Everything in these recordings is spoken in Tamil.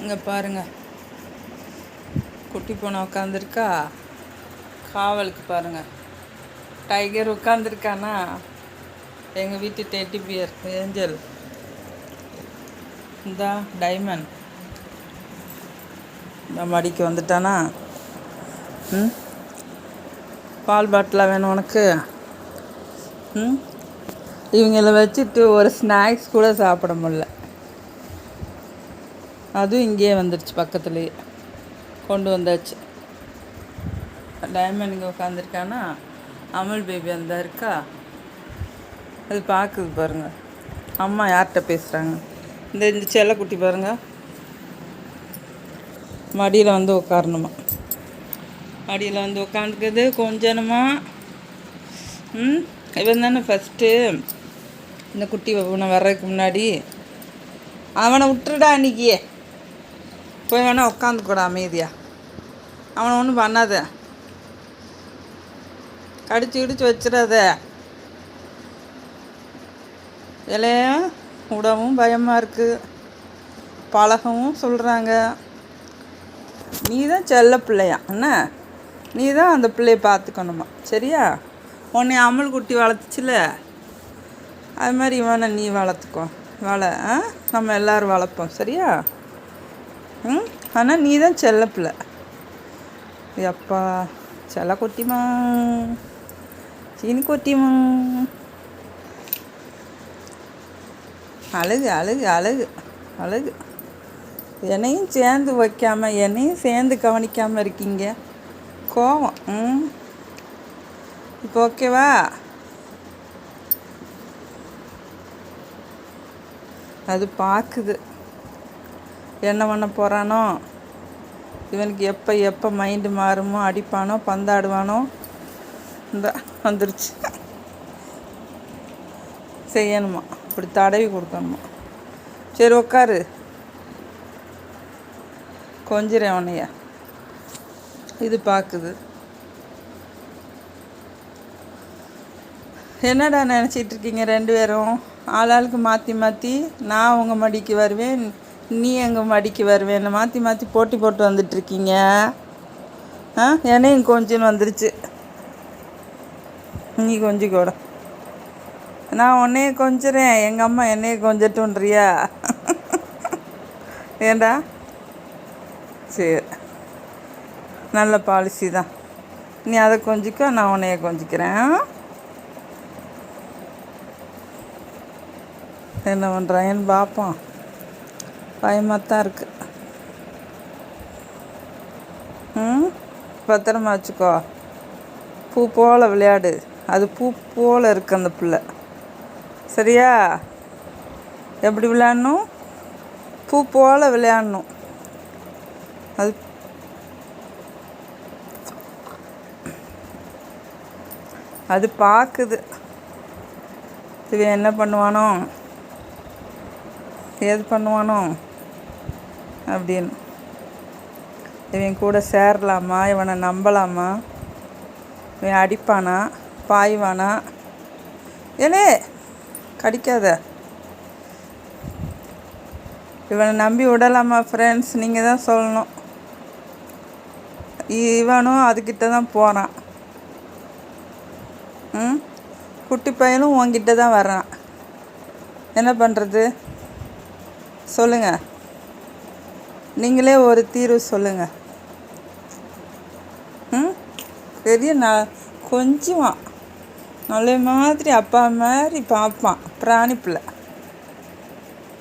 அங்கே பாருங்கள் குட்டி பூனை உட்காந்துருக்கா காவலுக்கு பாருங்கள் டைகர் உட்காந்துருக்கானா எங்கள் வீட்டு டெட்டி பியர் ஏஞ்சல் இந்தா டைமண்ட் இந்த மடிக்கு வந்துட்டானா? ம்? பால் பாட்டிலாக வேணும் உனக்கு? ம்? இவங்கள வச்சுட்டு ஒரு ஸ்நாக்ஸ் கூட சாப்பிட முடில அதுவும் இங்கேயே வந்துடுச்சு பக்கத்துலேயே. கொண்டு வந்தாச்சு. டைமண்ட் இங்கே உட்காந்துருக்கானா அமுல் பேபி அந்த இருக்கா? அது பார்க்குது பாருங்க. அம்மா யார்கிட்ட பேசுகிறாங்க இந்த இந்த செல்லக்குட்டி பாருங்க. மடியில் வந்து உட்காரணுமா மடியில் வந்து உட்காந்துக்குது கொஞ்சமா ம் இவன் தானே ஃபஸ்ட்டு இந்த குட்டி உன்னை வர்றதுக்கு முன்னாடி. அவனை விட்டுருடா அன்றைக்கியே போய் வேணால் உட்காந்துக்கூட அமைதியாக அவனை ஒன்றும் பண்ணாத. கடிச்சு கிடிச்சு வச்சிடாத. இலையும் விடவும் பயமாக இருக்குது பழகவும் சொல்கிறாங்க நீ தான் செல்ல பிள்ளையா என்ன? நீ தான் அந்த பிள்ளைய பார்த்துக்கணுமா சரியா? உன்னை அமுல் குட்டி வளர்த்துச்சுல. அது மாதிரி இவனை நீ வளர்த்துக்கோ. வள ஆ? நம்ம எல்லோரும் வளர்ப்போம் சரியா? ம்? ஆனால் நீ தான் செல்ல எப்பா செல்ல கொட்டிமா. சீனி கொட்டிமா. அழகு அழகு அழகு அழகு. என்னையும் சேர்ந்து வைக்காமல் என்னையும் சேர்ந்து கவனிக்காமல் இருக்கீங்க. கோவம் ம்? இப்போ ஓகேவா? அது பார்க்குது. என்ன பண்ண போகிறானோ இவனுக்கு எப்போ எப்போ மைண்டு மாறுமோ அடிப்பானோ பந்தாடுவானோ? இந்த வந்துருச்சு. செய்யணுமா? இப்படி தடவி கொடுக்கணுமா? சரி உக்காரு. கொஞ்சிறேன் உன்னைய. இது பார்க்குது என்னடா நினச்சிட்டு இருக்கீங்க ரெண்டு பேரும்? ஆளாளுக்கு மாற்றி மாற்றி நான் உங்கள் மடிக்கு வருவேன். நீ எங்கள் மடிக்கு வருவேன் மாற்றி மாற்றி போட்டி போட்டு வந்துட்டுருக்கீங்க. ஆ என்னையும் கொஞ்சம் வந்துருச்சு. நீ கொஞ்சம் கூட. நான் உன்னையே கொஞ்சறேன். எங்கள் அம்மா என்னையே கொஞ்சட்டுன்றியா? ஏண்டா? சரி. நல்ல பாலிசி தான். நீ அதை கொஞ்சிக்கோ நான் உன்னைய கொஞ்சிக்கிறேன். என்ன பண்ணுறாங்கன்னு பார்ப்போம் பயமாக தான் இருக்குது ம்? பத்திரமா வச்சுக்கோ. பூ போல் விளையாடு. அது பூ போல் இருக்கு அந்த பிள்ளை. சரியா? எப்படி விளையாடணும்? பூ போல் விளையாடணும். அது அது பார்க்குது இவன் என்ன பண்ணுவானோ? ஏது பண்ணுவானோ? அப்படின்னு. இவன் கூட சேரலாமா? இவனை நம்பலாமா? இவன் அடிப்பானா? பாய்வானா? ஏனே கடிக்காத. இவனை நம்பி விடலாமா ஃப்ரெண்ட்ஸ் நீங்கள் தான் சொல்லணும். இவனும் அதுக்கிட்ட தான் போகிறான் ம்? குட்டி பையனும் உங்ககிட்ட தான் வர்றான். என்ன பண்ணுறது சொல்லுங்கள் நீங்களே ஒரு தீர்வு சொல்லுங்கள் ம்? பெரிய ந கொஞ்சமாக நல்ல மாதிரி அப்பா மாதிரி பார்ப்பான் பிராணி பிள்ளை.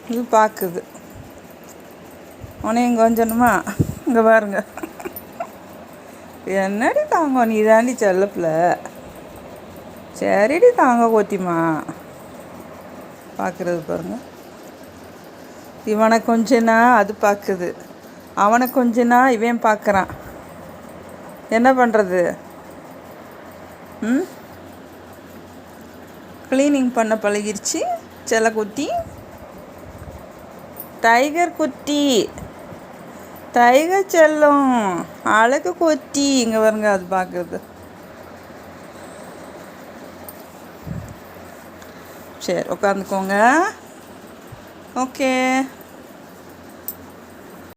இது பார்க்குது உனையும் கொஞ்சணுமா? இங்கே பாருங்க. என்னடி தாங்க நீ தாண்டி செல்லப்பில்லை சரிடி தாங்க கோத்திமா. பார்க்குறது பாருங்க. இவனை கொஞ்சனா அது பார்க்குது அவனை கொஞ்சனா இவன் பார்க்குறான். என்ன பண்ணுறது ம்? க்ளீனிங் பண்ண பழகிருச்சு செல்லக்குட்டி டைகர் குட்டி. டைகர் செல்லம் அழகு கொத்தி இங்கே வருங்க அது பார்க்குறது. சரி உட்காந்துக்கோங்க. ஓகே.